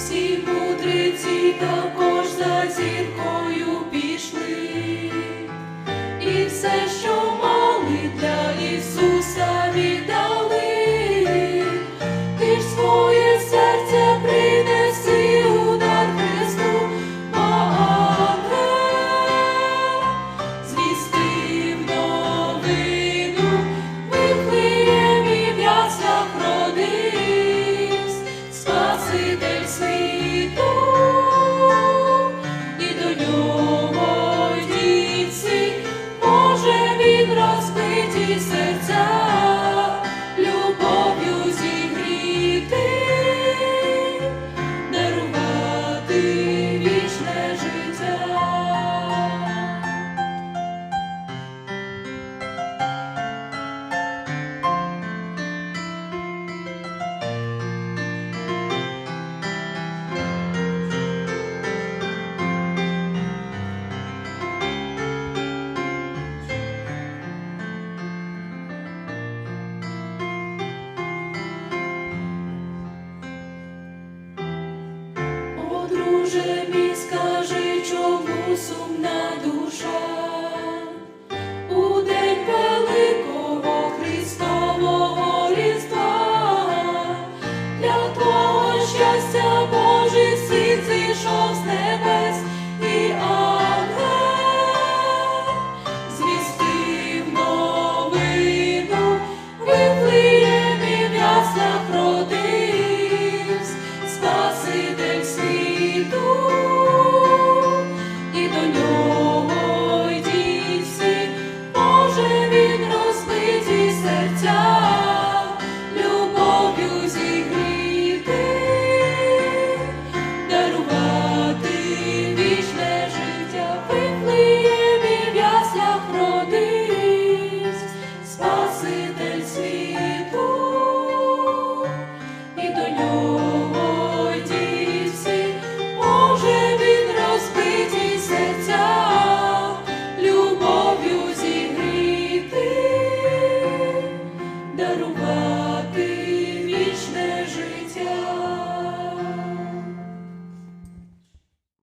всі мудреці також за зіркою пішли, і все, що. duży mi